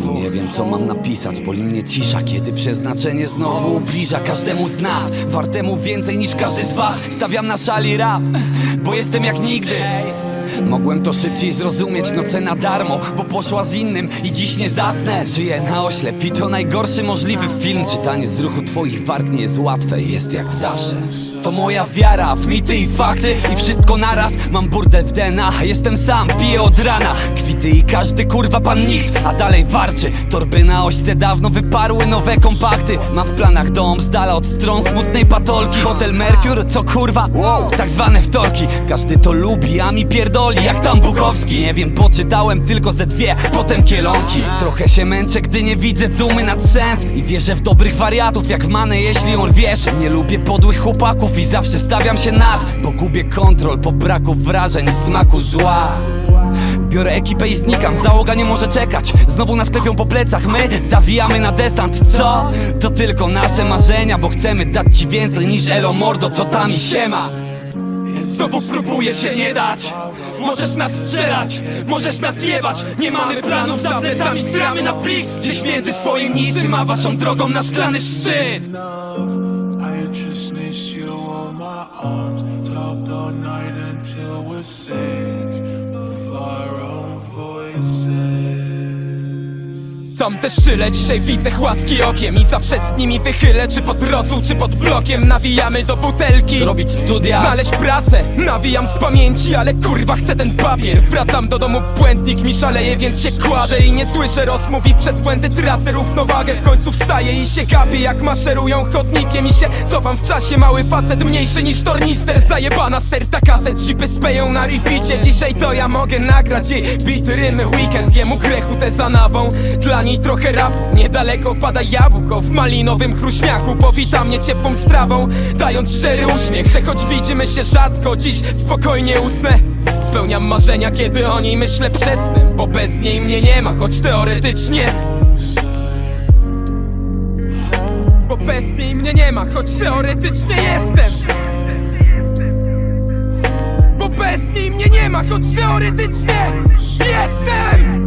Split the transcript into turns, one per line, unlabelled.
Nie wiem co mam napisać, boli mnie cisza Kiedy przeznaczenie znowu ubliża każdemu z nas Wartemu więcej niż każdy z was. Stawiam na szali rap, bo jestem jak nigdy Mogłem to szybciej zrozumieć, no cena darmo Bo poszła z innym i dziś nie zasnę. Żyję na oślep i to najgorszy możliwy film. Czytanie z ruchu twoich warg nie jest łatwe jest jak zawsze. To moja wiara w mity i fakty I wszystko naraz, mam burdel w DNA Jestem sam, piję od rana. Kwity i każdy kurwa pan nikt A dalej warczy, torby na ośce dawno wyparły nowe kompakty. Mam w planach dom z dala od stron smutnej patolki. Hotel Merkur, co kurwa? Wow, tak zwane wtorki. Każdy to lubi, a mi pierdoli jak tam Bukowski. Nie wiem, poczytałem tylko ze dwie, potem kielonki. Trochę się męczę, gdy nie widzę dumy nad sens. I wierzę w dobrych wariatów, jak manę, jeśli on wiesz. Nie lubię podłych chłopaków i zawsze stawiam się nad. Bo gubię kontrol po braku wrażeń i smaku zła. Biorę ekipę i znikam, załoga nie może czekać. Znowu nas klepią po plecach, my zawijamy na desant. Co? To tylko nasze marzenia, bo chcemy dać ci więcej niż Elo Mordo, co tam i siema. Znowu próbuję się nie dać Możesz nas strzelać, możesz nas jebać. Nie mamy planów, za plecami stramy na plik. Gdzieś między swoim niczym, a waszą drogą na szklany szczyt.
Sick voices.
Tamte szyle dzisiaj widzę chłaski okiem I zawsze z nimi wychylę Czy pod rosół, czy pod blokiem Nawijamy do butelki.
Zrobić studia.
Znaleźć pracę, nawijam z pamięci Ale kurwa chcę ten papier. Wracam do domu, błędnik mi szaleje Więc się kładę i nie słyszę rozmów I przez błędy tracę równowagę. W końcu wstaję i się gapię Jak maszerują chodnikiem I się cofam w czasie. Mały facet mniejszy niż tornister Zajebana sterta kaset. Shipy speją na repeacie Dzisiaj to ja mogę nagrać i bity rymy weekend. Jemu grechu tę zanawą Dla niej trochę rap Niedaleko pada jabłko. W malinowym chruśniaku Powita mnie ciepłą strawą Dając szczery uśmiech Że choć widzimy się rzadko Dziś spokojnie usnę. Spełniam marzenia kiedy o niej myślę przed snem Bo bez niej mnie nie ma Choć teoretycznie. Bo bez niej mnie nie ma Choć teoretycznie jestem. Bo bez niej mnie nie ma Choć teoretycznie jestem